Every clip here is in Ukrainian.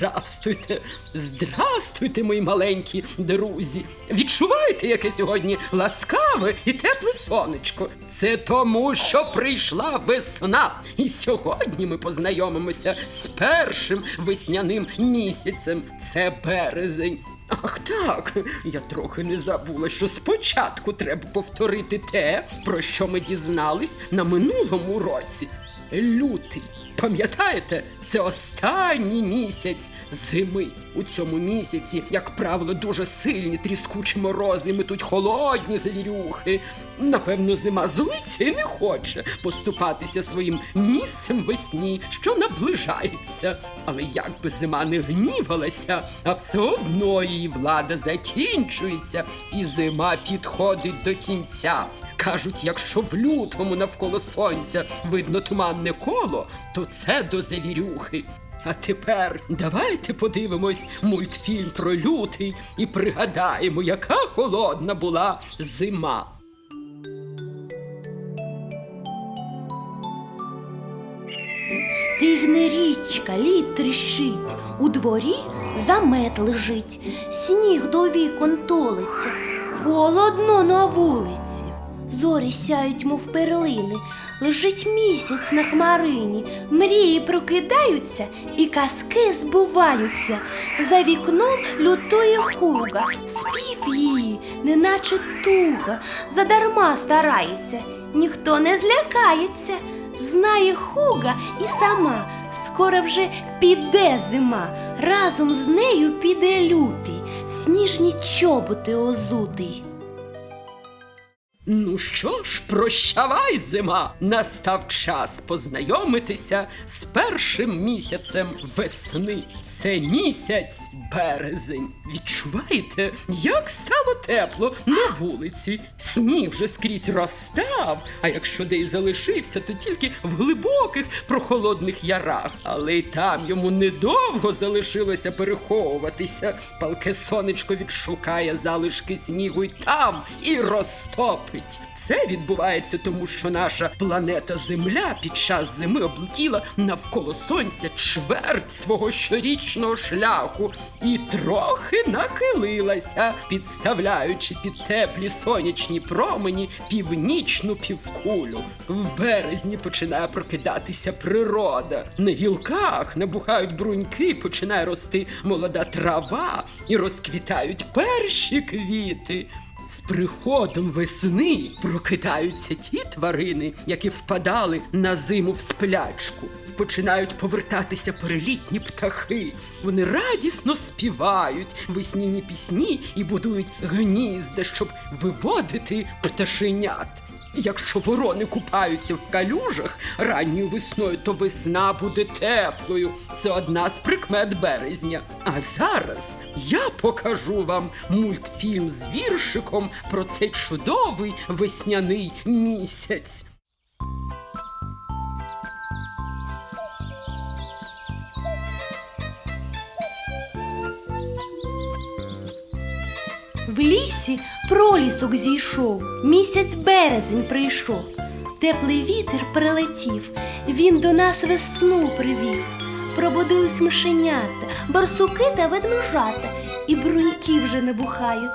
Здрастуйте, здрастуйте, мої маленькі друзі. Відчуваєте, яке сьогодні ласкаве і тепле сонечко? Це тому, що прийшла весна. І сьогодні ми познайомимося з першим весняним місяцем. Це березень. Ах так, я трохи не забула, що спочатку треба повторити те, про що ми дізнались на минулому році. Лютий. Пам'ятаєте, це останній місяць зими. У цьому місяці, як правило, дуже сильні тріскучі морози, метуть холодні завірюхи. Напевно, зима злиться і не хоче поступатися своїм місцем весні, що наближається. Але як би зима не гнівалася, а все одно її влада закінчується, і зима підходить до кінця. Кажуть, якщо в лютому навколо сонця видно туманне коло, то це до завірюхи. А тепер давайте подивимось мультфільм про лютий і пригадаємо, яка холодна була зима. Стигне річка, лід тріщить, у дворі замет лежить, сніг до вікон толиться, холодно на вулиці. Зорі сяють, мов перлини, лежить місяць на хмарині, мрії прокидаються і казки збуваються. За вікном лютує хуга, спів її, неначе туга, задарма старається, ніхто не злякається. Знає хуга і сама, скоро вже піде зима, разом з нею піде лютий, в сніжні чоботи озутий. Ну що ж, прощавай, зима! Настав час познайомитися з першим місяцем весни. Це місяць березень. Відчуваєте, як стало тепло на вулиці? Сніг вже скрізь розстав, а якщо де й залишився, то тільки в глибоких прохолодних ярах. Але й там йому недовго залишилося переховуватися. Палке сонечко відшукає залишки снігу й там і розтопить. Це відбувається тому, що наша планета Земля під час зими облетіла навколо сонця чверть свого щорічного шляху і трохи нахилилася, підставляючи під теплі сонячні промені північну півкулю. В березні починає прокидатися природа. На гілках набухають бруньки, починає рости молода трава і розквітають перші квіти. З приходом весни прокидаються ті тварини, які впадали на зиму в сплячку. Починають повертатися перелітні птахи. Вони радісно співають весняні пісні і будують гнізда, щоб виводити пташенят. Якщо ворони купаються в калюжах ранньою весною, то весна буде теплою. Це одна з прикмет березня. А зараз я покажу вам мультфільм з віршиком про цей чудовий весняний місяць. В лісі пролісок зійшов, місяць березень прийшов. Теплий вітер прилетів, він до нас весну привів. Пробудились мишенята, барсуки та ведмежата, і бруньки вже набухають,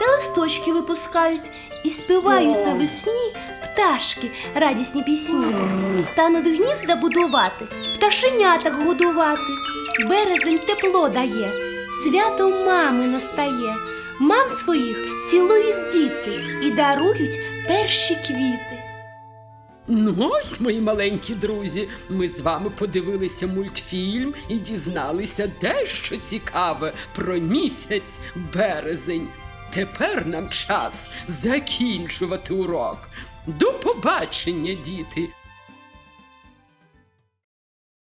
та листочки випускають і співають навесні пташки радісні пісні. Стануть гнізда будувати, пташеняток годувати. Березень тепло дає, свято мами настає. Мам своїх цілують діти і дарують перші квіти. Ну ось, мої маленькі друзі, ми з вами подивилися мультфільм і дізналися дещо цікаве про місяць березень. Тепер нам час закінчувати урок. До побачення, діти!